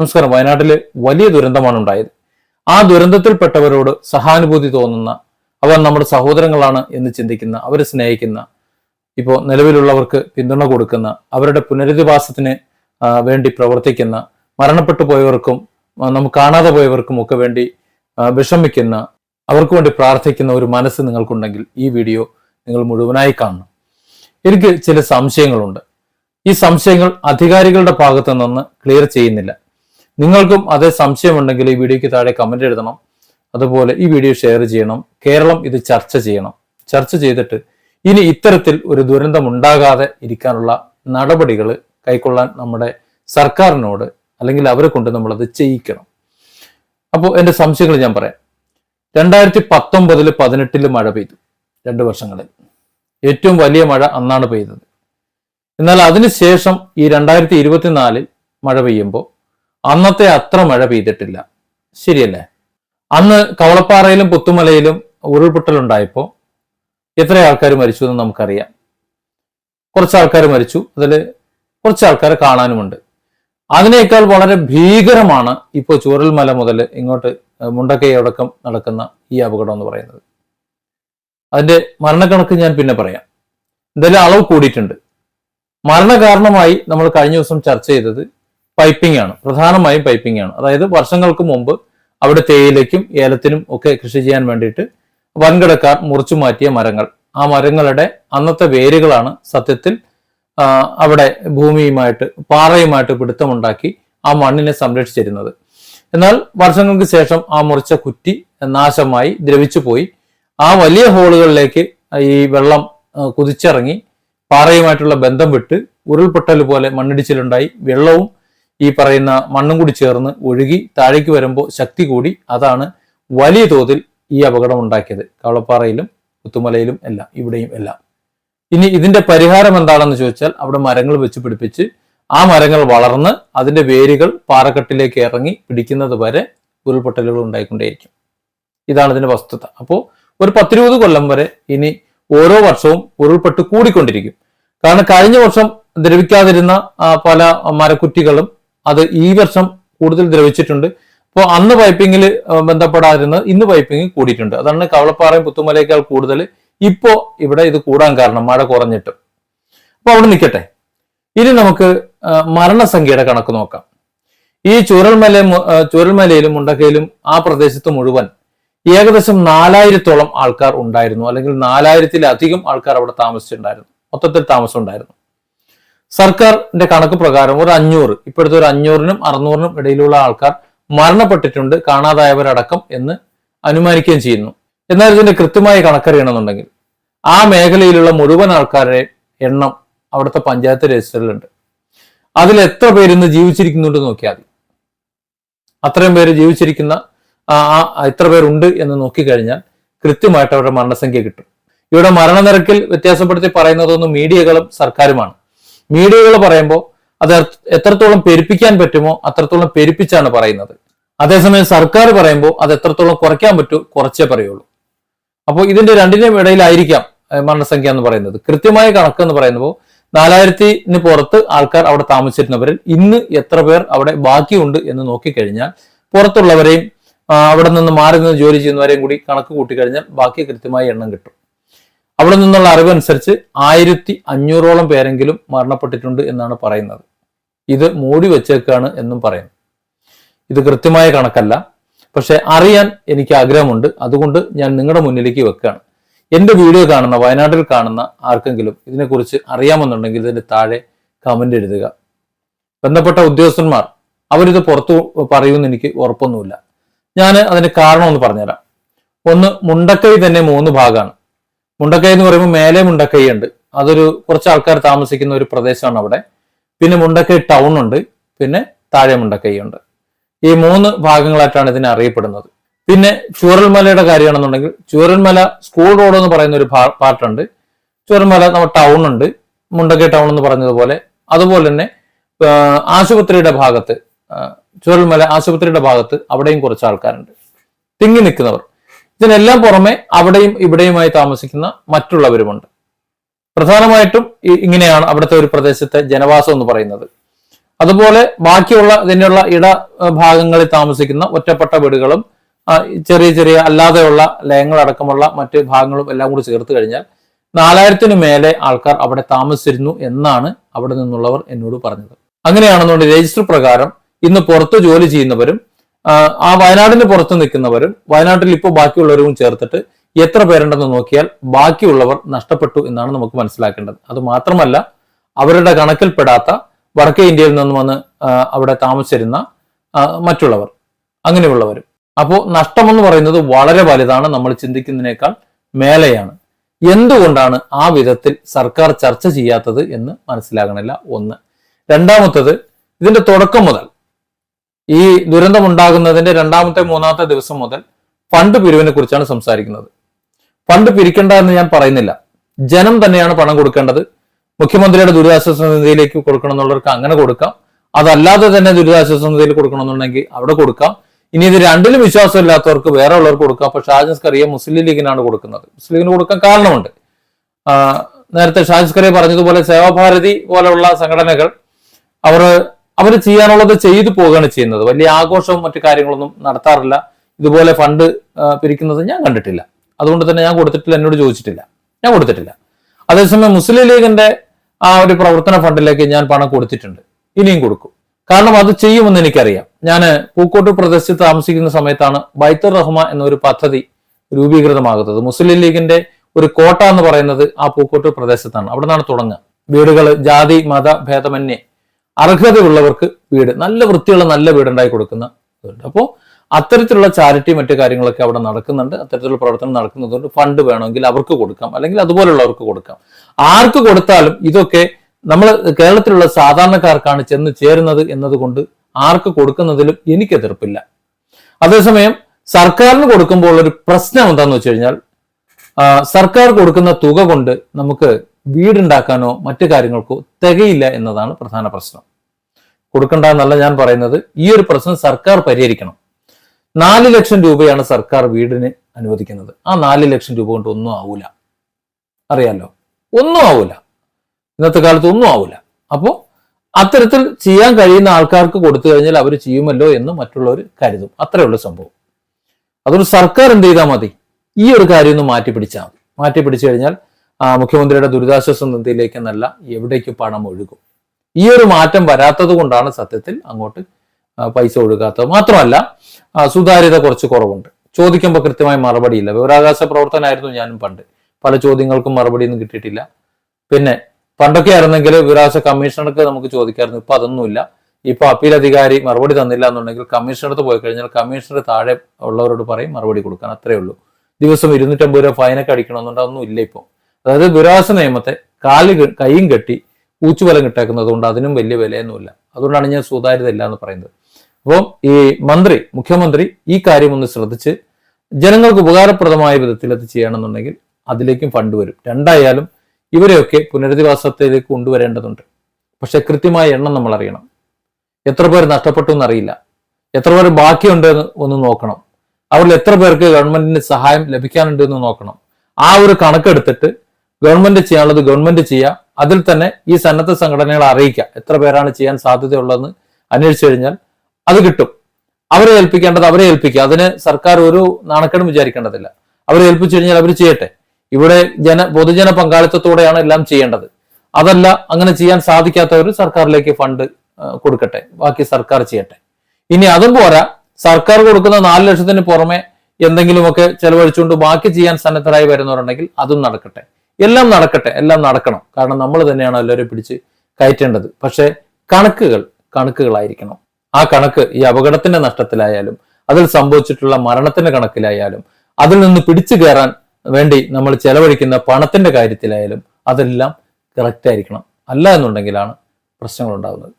നമസ്കാരം. വയനാട്ടിൽ വലിയ ദുരന്തമാണ് ഉണ്ടായത്. ആ ദുരന്തത്തിൽപ്പെട്ടവരോട് സഹാനുഭൂതി തോന്നുന്ന അവർ നമ്മുടെ സഹോദരങ്ങളാണ് എന്ന് ചിന്തിക്കുന്ന അവരെ സ്നേഹിക്കുന്ന ഇപ്പോൾ നിലവിലുള്ളവർക്ക് പിന്തുണ കൊടുക്കുന്ന അവരുടെ പുനരധിവാസത്തിന് വേണ്ടി പ്രവർത്തിക്കുന്ന മരണപ്പെട്ടു പോയവർക്കും നമുക്ക് കാണാതെ പോയവർക്കും ഒക്കെ വേണ്ടി വിഷമിക്കുന്ന അവർക്ക് വേണ്ടി പ്രാർത്ഥിക്കുന്ന ഒരു മനസ്സ് നിങ്ങൾക്കുണ്ടെങ്കിൽ ഈ വീഡിയോ നിങ്ങൾ മുഴുവനായി കാണണം. എനിക്ക് ചില സംശയങ്ങളുണ്ട്. ഈ സംശയങ്ങൾ അധികാരികളുടെ ഭാഗത്തു നിന്ന് ക്ലിയർ ചെയ്യുന്നില്ല. നിങ്ങൾക്കും അതേ സംശയമുണ്ടെങ്കിൽ ഈ വീഡിയോയ്ക്ക് താഴെ കമന്റ് എഴുതണം. അതുപോലെ ഈ വീഡിയോ ഷെയർ ചെയ്യണം. കേരളം ഇത് ചർച്ച ചെയ്യണം. ചർച്ച ചെയ്തിട്ട് ഇനി ഇത്തരത്തിൽ ഒരു ദുരന്തം ഉണ്ടാകാതെ ഇരിക്കാനുള്ള നടപടികൾ കൈക്കൊള്ളാൻ നമ്മുടെ സർക്കാരിനോട് അല്ലെങ്കിൽ അവരെ കൊണ്ട് നമ്മളത് ചെയ്യിക്കണം. അപ്പോൾ എന്റെ സംശയങ്ങൾ ഞാൻ പറയാം. രണ്ടായിരത്തി പത്തൊമ്പതിൽ പതിനെട്ടിൽ മഴ പെയ്തു. രണ്ട് വർഷങ്ങളിൽ. ഏറ്റവും വലിയ മഴ അന്നാണ് പെയ്തത്. എന്നാൽ അതിനുശേഷം ഈ രണ്ടായിരത്തി ഇരുപത്തിനാലിൽ മഴ പെയ്യുമ്പോൾ അന്നത്തെ അത്ര മഴ പെയ്തിട്ടില്ല. ശരിയല്ലേ? അന്ന് കവളപ്പാറയിലും പുത്തുമലയിലും ഉരുൾപൊട്ടലുണ്ടായപ്പോൾ എത്ര ആൾക്കാർ മരിച്ചു എന്ന് നമുക്കറിയാം. കുറച്ച് ആൾക്കാർ മരിച്ചു. അതിൽ കുറച്ച് ആൾക്കാരെ കാണാനുമുണ്ട്. അതിനേക്കാൾ വളരെ ഭീകരമാണ് ഇപ്പോൾ ചൂരൽമല മുതൽ ഇങ്ങോട്ട് മുണ്ടക്കൈ അടക്കം നടക്കുന്ന ഈ അപകടം എന്ന് പറയുന്നത്. അതിന്റെ മരണക്കണക്ക് ഞാൻ പിന്നെ പറയാം. എന്തായാലും അളവ് കൂടിയിട്ടുണ്ട്. മരണകാരണമായി നമ്മൾ കഴിഞ്ഞ ദിവസം ചർച്ച ചെയ്തത് പൈപ്പിംഗ് ആണ്. പ്രധാനമായും പൈപ്പിംഗ് ആണ്. അതായത് വർഷങ്ങൾക്ക് മുമ്പ് അവിടെ തേയിലയ്ക്കും ഏലത്തിനും ഒക്കെ കൃഷി ചെയ്യാൻ വേണ്ടിയിട്ട് വൻകിടക്കാർ മുറിച്ചു മാറ്റിയ മരങ്ങൾ. ആ മരങ്ങളുടെ അന്നത്തെ വേരുകളാണ് സത്യത്തിൽ അവിടെ ഭൂമിയുമായിട്ട് പാറയുമായിട്ട് പിടുത്തമുണ്ടാക്കി ആ മണ്ണിനെ സംരക്ഷിച്ചിരുന്നത്. എന്നാൽ വർഷങ്ങൾക്ക് ശേഷം ആ മുറിച്ച കുറ്റി നാശമായി ദ്രവിച്ചു പോയി. ആ വലിയ ഹോളുകളിലേക്ക് ഈ വെള്ളം കുതിച്ചിറങ്ങി പാറയുമായിട്ടുള്ള ബന്ധം വിട്ട് ഉരുൾപൊട്ടൽ പോലെ മണ്ണിടിച്ചിലുണ്ടായി. വെള്ളവും ഈ പറയുന്ന മണ്ണും കൂടി ചേർന്ന് ഒഴുകി താഴേക്ക് വരുമ്പോൾ ശക്തി കൂടി. അതാണ് വലിയ തോതിൽ ഈ അപകടം ഉണ്ടാക്കിയത്. കവളപ്പാറയിലും പുത്തുമലയിലും എല്ലാം ഇവിടെയും എല്ലാം. ഇനി ഇതിന്റെ പരിഹാരം എന്താണെന്ന് ചോദിച്ചാൽ അവിടെ മരങ്ങൾ വെച്ച് പിടിപ്പിച്ച് ആ മരങ്ങൾ വളർന്ന് അതിന്റെ വേരുകൾ പാറക്കെട്ടിലേക്ക് ഇറങ്ങി പിടിക്കുന്നത് വരെ ഉരുൾപൊട്ടലുകൾ ഉണ്ടായിക്കൊണ്ടേയിരിക്കും. ഇതാണ് ഇതിന്റെ വസ്തുത. അപ്പോൾ ഒരു പത്തിരുപത് കൊല്ലം വരെ ഇനി ഓരോ വർഷവും ഉരുൾപൊട്ട് കൂടിക്കൊണ്ടിരിക്കും. കാരണം കഴിഞ്ഞ വർഷം ദ്രവിക്കാതിരുന്ന പല മരക്കുറ്റികളും അത് ഈ വർഷം കൂടുതൽ ദ്രവിച്ചിട്ടുണ്ട്. അപ്പോൾ അന്ന് പൈപ്പിങ്ങിൽ ബന്ധപ്പെടാതിരുന്നത് ഇന്ന് പൈപ്പിംഗ് കൂടിയിട്ടുണ്ട്. അതാണ് കവളപ്പാറയും പുത്തുമലയേക്കാൾ കൂടുതൽ ഇപ്പോൾ ഇവിടെ ഇത് കൂടാൻ കാരണം മഴ കുറഞ്ഞിട്ട്. അപ്പൊ അവിടെ നിൽക്കട്ടെ. ഇനി നമുക്ക് മരണസംഖ്യയുടെ കണക്ക് നോക്കാം. ഈ ചൂരൽമല ചൂരൽമലയിലും മുണ്ടക്കയിലും ആ പ്രദേശത്ത് മുഴുവൻ ഏകദേശം നാലായിരത്തോളം ആൾക്കാർ ഉണ്ടായിരുന്നു. അല്ലെങ്കിൽ നാലായിരത്തിലധികം ആൾക്കാർ അവിടെ താമസിച്ചിട്ടുണ്ടായിരുന്നു. മൊത്തത്തിൽ താമസം ഉണ്ടായിരുന്നു സർക്കാരിന്റെ കണക്ക് പ്രകാരം ഒരു അഞ്ഞൂറ് ഇപ്പോഴത്തെ ഒരു അഞ്ഞൂറിനും അറുന്നൂറിനും ഇടയിലുള്ള ആൾക്കാർ മരണപ്പെട്ടിട്ടുണ്ട് കാണാതായവരടക്കം എന്ന് അനുമാനിക്കുകയും ചെയ്യുന്നു. എന്നാൽ ഇതിന്റെ കൃത്യമായ കണക്കറിയണമെന്നുണ്ടെങ്കിൽ ആ മേഖലയിലുള്ള മുഴുവൻ ആൾക്കാരുടെ എണ്ണം അവിടുത്തെ പഞ്ചായത്ത് രജിസ്റ്ററിലുണ്ട്. അതിൽ എത്ര പേര് ഇന്ന് ജീവിച്ചിരിക്കുന്നുണ്ട് നോക്കിയാൽ മതി. അത്രയും പേര് ജീവിച്ചിരിക്കുന്ന ആ എത്ര പേരുണ്ട് എന്ന് നോക്കിക്കഴിഞ്ഞാൽ കൃത്യമായിട്ട് അവരുടെ മരണസംഖ്യ കിട്ടും. ഇവിടെ മരണനിരക്കിൽ വ്യത്യാസപ്പെടുത്തി പറയുന്നതൊന്നും മീഡിയകളും സർക്കാരുമാണ്. മീഡിയകൾ പറയുമ്പോൾ അത് എത്രത്തോളം പെരുപ്പിക്കാൻ പറ്റുമോ അത്രത്തോളം പെരുപ്പിച്ചാണ് പറയുന്നത്. അതേസമയം സർക്കാർ പറയുമ്പോൾ അത് എത്രത്തോളം കുറയ്ക്കാൻ പറ്റൂ കുറച്ചേ പറയുള്ളൂ. അപ്പോൾ ഇതിന്റെ രണ്ടിന്റെയും ഇടയിലായിരിക്കാം മരണസംഖ്യ എന്ന് പറയുന്നത്. കൃത്യമായ കണക്ക് എന്ന് പറയുമ്പോൾ നാലായിരത്തിന് പുറത്ത് ആൾക്കാർ അവിടെ താമസിച്ചിരുന്നവരിൽ ഇന്ന് എത്ര പേർ അവിടെ ബാക്കിയുണ്ട് എന്ന് നോക്കിക്കഴിഞ്ഞാൽ പുറത്തുള്ളവരെയും അവിടെ നിന്ന് മാറി നിന്ന് ജോലി ചെയ്യുന്നവരെയും കൂടി കണക്ക് കൂട്ടിക്കഴിഞ്ഞാൽ ബാക്കി കൃത്യമായ എണ്ണം കിട്ടും. അവിടെ നിന്നുള്ള അറിവനുസരിച്ച് ആയിരത്തി അഞ്ഞൂറോളം പേരെങ്കിലും മരണപ്പെട്ടിട്ടുണ്ട് എന്നാണ് പറയുന്നത്. ഇത് മൂടി വെച്ചേക്കാണ് എന്നും പറയുന്നു. ഇത് കൃത്യമായ കണക്കല്ല. പക്ഷെ അറിയാൻ എനിക്ക് ആഗ്രഹമുണ്ട്. അതുകൊണ്ട് ഞാൻ നിങ്ങളുടെ മുന്നിലേക്ക് വെക്കുകയാണ്. എന്റെ വീഡിയോ കാണുന്ന വയനാട്ടിൽ കാണുന്ന ആർക്കെങ്കിലും ഇതിനെക്കുറിച്ച് അറിയാമെന്നുണ്ടെങ്കിൽ ഇതിന്റെ താഴെ കമന്റ് എഴുതുക. ബന്ധപ്പെട്ട ഉദ്യോഗസ്ഥന്മാർ അവരിത് പുറത്തു പറയുമെന്ന് എനിക്ക് ഉറപ്പൊന്നുമില്ല. ഞാൻ അതിന് കാരണം ഒന്ന് പറഞ്ഞുതരാം. ഒന്ന് മുണ്ടക്കൈ തന്നെ മൂന്ന് ഭാഗമാണ്. മുണ്ടക്കൈ എന്ന് പറയുമ്പോൾ മേലെ മുണ്ടക്കൈ ഉണ്ട്. അതൊരു കുറച്ച് ആൾക്കാർ താമസിക്കുന്ന ഒരു പ്രദേശമാണ് അവിടെ. പിന്നെ മുണ്ടക്കൈ ടൗൺ ഉണ്ട്. പിന്നെ താഴെ മുണ്ടക്കൈ ഉണ്ട്. ഈ മൂന്ന് ഭാഗങ്ങളായിട്ടാണ് ഇതിനെ അറിയപ്പെടുന്നത്. പിന്നെ ചൂരൽമലയുടെ കാര്യമാണെന്നുണ്ടെങ്കിൽ ചൂരൽമല സ്കൂൾ റോഡ് എന്ന് പറയുന്ന ഒരു പാർട്ടുണ്ട് ചൂരൽമല നമ്മുടെ ടൗൺ ഉണ്ട്. മുണ്ടക്കൈ ടൗൺ എന്ന് പറഞ്ഞതുപോലെ. അതുപോലെ തന്നെ ആശുപത്രിയുടെ ഭാഗത്ത് ചൂരൽമല ആശുപത്രിയുടെ ഭാഗത്ത് അവിടെയും കുറച്ച് ആൾക്കാരുണ്ട്. തിങ്ങി നിൽക്കുന്നവർ. ഇതിനെല്ലാം പുറമെ അവിടെയും ഇവിടെയുമായി താമസിക്കുന്ന മറ്റുള്ളവരുമുണ്ട്. പ്രധാനമായിട്ടും ഇങ്ങനെയാണ് അവിടുത്തെ ഒരു പ്രദേശത്തെ ജനവാസം എന്ന് പറയുന്നത്. അതുപോലെ ബാക്കിയുള്ള ഇതിനുള്ള ഇട ഭാഗങ്ങളിൽ താമസിക്കുന്ന ഒറ്റപ്പെട്ട വീടുകളും ചെറിയ ചെറിയ അല്ലാതെയുള്ള ലയങ്ങളടക്കമുള്ള മറ്റ് ഭാഗങ്ങളും എല്ലാം കൂടി ചേർത്ത് കഴിഞ്ഞാൽ നാലായിരത്തിന് മേലെ ആൾക്കാർ അവിടെ താമസിച്ചിരുന്നു എന്നാണ് അവിടെ നിന്നുള്ളവർ എന്നോട് പറഞ്ഞത്. അങ്ങനെയാണെന്നുണ്ട് രജിസ്റ്റർ പ്രകാരം ഇന്ന് പുറത്ത് ജോലി ചെയ്യുന്നവരും ആ, വയനാടിന് പുറത്ത് നിൽക്കുന്നവരും വയനാട്ടിൽ ഇപ്പോൾ ബാക്കിയുള്ളവരും ചേർത്തിട്ട് എത്ര പേരുണ്ടെന്ന് നോക്കിയാൽ ബാക്കിയുള്ളവർ നഷ്ടപ്പെട്ടു എന്നാണ് നമുക്ക് മനസ്സിലാക്കേണ്ടത്. അത് മാത്രമല്ല അവരുടെ കണക്കിൽപ്പെടാത്ത വടക്കേ ഇന്ത്യയിൽ നിന്ന് വന്ന് അവിടെ താമസിച്ചിരുന്ന മറ്റുള്ളവർ അങ്ങനെയുള്ളവരും. അപ്പോൾ നഷ്ടമെന്ന് പറയുന്നത് വളരെ വലുതാണ് നമ്മൾ ചിന്തിക്കുന്നതിനേക്കാൾ മേലെയാണ്. എന്തുകൊണ്ടാണ് ആ വിധത്തിൽ സർക്കാർ ചർച്ച ചെയ്യാത്തത് എന്ന് മനസ്സിലാകണില്ല ഒന്ന്. രണ്ടാമത്തത് ഇതിന്റെ തുടക്കം മുതൽ ഈ ദുരന്തമുണ്ടാകുന്നതിന്റെ രണ്ടാമത്തെ മൂന്നാമത്തെ ദിവസം മുതൽ ഫണ്ട് പിരിവിനെ കുറിച്ചാണ് സംസാരിക്കുന്നത്. ഫണ്ട് പിരിക്കേണ്ട എന്ന് ഞാൻ പറയുന്നില്ല. ജനം തന്നെയാണ് പണം കൊടുക്കേണ്ടത്. മുഖ്യമന്ത്രിയുടെ ദുരിതാശ്വാസ നിധിയിലേക്ക് കൊടുക്കണം എന്നുള്ളവർക്ക് അങ്ങനെ കൊടുക്കാം. അതല്ലാതെ തന്നെ ദുരിതാശ്വാസ നിധിയിൽ കൊടുക്കണമെന്നുണ്ടെങ്കിൽ അവിടെ കൊടുക്കാം. ഇനി ഇത് രണ്ടിലും വിശ്വാസം ഇല്ലാത്തവർക്ക് വേറെ ഉള്ളവർക്ക് കൊടുക്കാം. പക്ഷെ ഷാജിസ്കറിയ മുസ്ലിം ലീഗിനാണ് കൊടുക്കുന്നത്. മുസ്ലിം ലീഗിന് കൊടുക്കാൻ കാരണമുണ്ട്. നേരത്തെ ഷാജിസ്കറിയ പറഞ്ഞതുപോലെ സേവാഭാരതി പോലെയുള്ള സംഘടനകൾ അവർ അവർ ചെയ്യാനുള്ളത് ചെയ്തു പോവുകയാണ് ചെയ്യുന്നത്. വലിയ ആഘോഷവും മറ്റു കാര്യങ്ങളൊന്നും നടത്താറില്ല. ഇതുപോലെ ഫണ്ട് പിരിക്കുന്നത് ഞാൻ കണ്ടിട്ടില്ല. അതുകൊണ്ട് തന്നെ ഞാൻ കൊടുത്തിട്ടില്ല എന്നോട് ചോദിച്ചിട്ടില്ല. ഞാൻ കൊടുത്തിട്ടില്ല. അതേസമയം മുസ്ലിം ലീഗിന്റെ ആ ഒരു പ്രവർത്തന ഫണ്ടിലേക്ക് ഞാൻ പണം കൊടുത്തിട്ടുണ്ട്. ഇനിയും കൊടുക്കും. കാരണം അത് ചെയ്യുമെന്ന് എനിക്കറിയാം. ഞാൻ പൂക്കോട്ട് പ്രദേശത്ത് താമസിക്കുന്ന സമയത്താണ് ബൈത്തുർ റഹ്മ എന്നൊരു പദ്ധതി രൂപീകൃതമാകുന്നത്. മുസ്ലിം ലീഗിന്റെ ഒരു കോട്ട എന്ന് പറയുന്നത് ആ പൂക്കോട്ട് പ്രദേശത്താണ്. അവിടെ നിന്നാണ് തുടങ്ങുക. വീടുകൾ ജാതി മത ഭേദമന്യേ അർഹതയുള്ളവർക്ക് വീട് നല്ല വൃത്തിയുള്ള നല്ല വീടുണ്ടായി കൊടുക്കുന്ന അപ്പോൾ അത്തരത്തിലുള്ള ചാരിറ്റി മറ്റു കാര്യങ്ങളൊക്കെ അവിടെ നടക്കുന്നുണ്ട്. അത്തരത്തിലുള്ള പ്രവർത്തനം നടക്കുന്നതുകൊണ്ട് ഫണ്ട് വേണമെങ്കിൽ അവർക്ക് കൊടുക്കാം. അല്ലെങ്കിൽ അതുപോലുള്ളവർക്ക് കൊടുക്കാം. ആർക്ക് കൊടുത്താലും ഇതൊക്കെ നമ്മൾ കേരളത്തിലുള്ള സാധാരണക്കാർക്കാണ് ചെന്ന് ചേരുന്നത് എന്നതുകൊണ്ട് ആർക്ക് കൊടുക്കുന്നതിലും എനിക്ക് എതിർപ്പില്ല. അതേസമയം സർക്കാരിന് കൊടുക്കുമ്പോൾ ഒരു പ്രശ്നം എന്താണെന്ന് വെച്ച് കഴിഞ്ഞാൽ സർക്കാർ കൊടുക്കുന്ന തുക കൊണ്ട് നമുക്ക് വീടുണ്ടാക്കാനോ മറ്റു കാര്യങ്ങൾക്കോ തികയില്ല എന്നതാണ് പ്രധാന പ്രശ്നം. കൊടുക്കണ്ട എന്നല്ല ഞാൻ പറയുന്നത്. ഈ ഒരു പ്രശ്നം സർക്കാർ പരിഹരിക്കണം. നാല് ലക്ഷം രൂപയാണ് സർക്കാർ വീടിന് അനുവദിക്കുന്നത്. ആ നാല് ലക്ഷം രൂപ കൊണ്ട് ഒന്നും ആവൂല. അറിയാലോ? ഒന്നും ആവൂല. ഇന്നത്തെ കാലത്ത് ഒന്നും ആവൂല. അപ്പോൾ അത്തരത്തിൽ ചെയ്യാൻ കഴിയുന്ന ആൾക്കാർക്ക് കൊടുത്തു കഴിഞ്ഞാൽ അവർ ചെയ്യുമല്ലോ എന്ന് മറ്റുള്ളവർ കരുതും. അത്രയേ ഉള്ളൂ സംഭവം. അതൊരു സർക്കാർ എന്ത് ചെയ്താൽ മതി? ഈ ഒരു കാര്യം ഒന്ന് മാറ്റി പിടിച്ചാൽ മതി. മാറ്റി പിടിച്ചു കഴിഞ്ഞാൽ മുഖ്യമന്ത്രിയുടെ ദുരിതാശ്വാസ നിധിയിലേക്ക് എന്നല്ല എവിടേക്ക് പണം ഒഴുകും? ഈ ഒരു മാറ്റം വരാത്തത് കൊണ്ടാണ് സത്യത്തിൽ അങ്ങോട്ട് പൈസ ഒഴുകാത്തത്. മാത്രമല്ല സുതാര്യത കുറച്ച് കുറവുണ്ട്. ചോദിക്കുമ്പോൾ കൃത്യമായി മറുപടിയില്ല വിവരാകാശ പ്രവർത്തനമായിരുന്നു ഞാനും പണ്ട്. പല ചോദ്യങ്ങൾക്കും മറുപടിയൊന്നും കിട്ടിയിട്ടില്ല. പിന്നെ പണ്ടൊക്കെ ആയിരുന്നെങ്കിൽ വിവരാകാശ കമ്മീഷണർക്ക് നമുക്ക് ചോദിക്കായിരുന്നു. ഇപ്പൊ അതൊന്നുമില്ല ഇപ്പൊ അപ്പീൽ അധികാരി മറുപടി തന്നില്ല എന്നുണ്ടെങ്കിൽ കമ്മീഷണർ പോയി കഴിഞ്ഞാൽ കമ്മീഷണർ താഴെ ഉള്ളവരോട് പറയും മറുപടി കൊടുക്കാൻ. അത്രേ ഉള്ളൂ. ദിവസം ഇരുന്നൂറ്റമ്പത് രൂപ ഫൈനൊക്കെ അടിക്കണമെന്നുണ്ട്. അതൊന്നും ഇല്ല ഇപ്പോൾ അതായത് ദുരാസ നിയമത്തെ കാൽ കൈയും കെട്ടി ഊച്ചുവലം കിട്ടേക്കുന്നത് കൊണ്ട് അതിനും വലിയ വിലയൊന്നുമില്ല. അതുകൊണ്ടാണ് ഞാൻ സുതാര്യത ഇല്ല എന്ന് പറയുന്നത്. അപ്പം ഈ മന്ത്രി മുഖ്യമന്ത്രി ഈ കാര്യം ഒന്ന് ശ്രദ്ധിച്ച് ജനങ്ങൾക്ക് ഉപകാരപ്രദമായ വിധത്തിൽ അത് ചെയ്യണമെന്നുണ്ടെങ്കിൽ അതിലേക്കും ഫണ്ട് വരും. രണ്ടായാലും ഇവരെയൊക്കെ പുനരധിവാസത്തിലേക്ക് കൊണ്ടുവരേണ്ടതുണ്ട്. പക്ഷെ കൃത്യമായ എണ്ണം നമ്മൾ അറിയണം. എത്ര പേർ നഷ്ടപ്പെട്ടു എന്നറിയില്ല. എത്ര പേർ ബാക്കിയുണ്ട് എന്ന് ഒന്ന് നോക്കണം. അവരിൽ എത്ര പേർക്ക് ഗവൺമെന്റിന്റെ സഹായം ലഭിക്കാനുണ്ട് എന്ന് നോക്കണം. ആ ഒരു കണക്കെടുത്തിട്ട് ഗവൺമെന്റ് ചെയ്യാനുള്ളത് ഗവൺമെന്റ് ചെയ്യുക അതിൽ തന്നെ ഈ സന്നദ്ധ സംഘടനകളെ അറിയിക്കുക എത്ര പേരാണ് ചെയ്യാൻ സാധ്യതയുള്ളതെന്ന് അന്വേഷിച്ചു കഴിഞ്ഞാൽ അത് കിട്ടും. അവരെ ഏൽപ്പിക്കേണ്ടത് അവരെ ഏൽപ്പിക്കുക. അതിന് സർക്കാർ ഒരു നാണക്കേടും വിചാരിക്കേണ്ടതില്ല. അവരെ ഏൽപ്പിച്ചു കഴിഞ്ഞാൽ അവർ ചെയ്യട്ടെ. ഇവിടെ ജന പൊതുജന പങ്കാളിത്തത്തോടെയാണ് എല്ലാം ചെയ്യേണ്ടത്. അതല്ല അങ്ങനെ ചെയ്യാൻ സാധിക്കാത്തവർ സർക്കാരിലേക്ക് ഫണ്ട് കൊടുക്കട്ടെ. ബാക്കി സർക്കാർ ചെയ്യട്ടെ. ഇനി അതും പോരാ. സർക്കാർ കൊടുക്കുന്ന നാല് ലക്ഷത്തിന് പുറമെ എന്തെങ്കിലുമൊക്കെ ചെലവഴിച്ചുകൊണ്ട് ബാക്കി ചെയ്യാൻ സന്നദ്ധരായി വരുന്നവരുണ്ടെങ്കിൽ അതും നടക്കട്ടെ. എല്ലാം നടക്കട്ടെ എല്ലാം നടക്കണം. കാരണം നമ്മൾ തന്നെയാണ് എല്ലാവരും പിടിച്ച് കയറ്റേണ്ടത്. പക്ഷേ കണക്കുകൾ കണക്കുകളായിരിക്കണം. ആ കണക്ക് ഈ അപകടത്തിന്റെ നഷ്ടത്തിലായാലും അതിൽ സംഭവിച്ചിട്ടുള്ള മരണത്തിന്റെ കണക്കിലായാലും അതിൽ നിന്ന് പിടിച്ചു കയറാൻ വേണ്ടി നമ്മൾ ചെലവഴിക്കുന്ന പണത്തിന്റെ കാര്യത്തിലായാലും അതെല്ലാം കറക്റ്റ് ആയിരിക്കണം. അല്ല എന്നുണ്ടെങ്കിലാണ് പ്രശ്നങ്ങൾ ഉണ്ടാകുന്നത്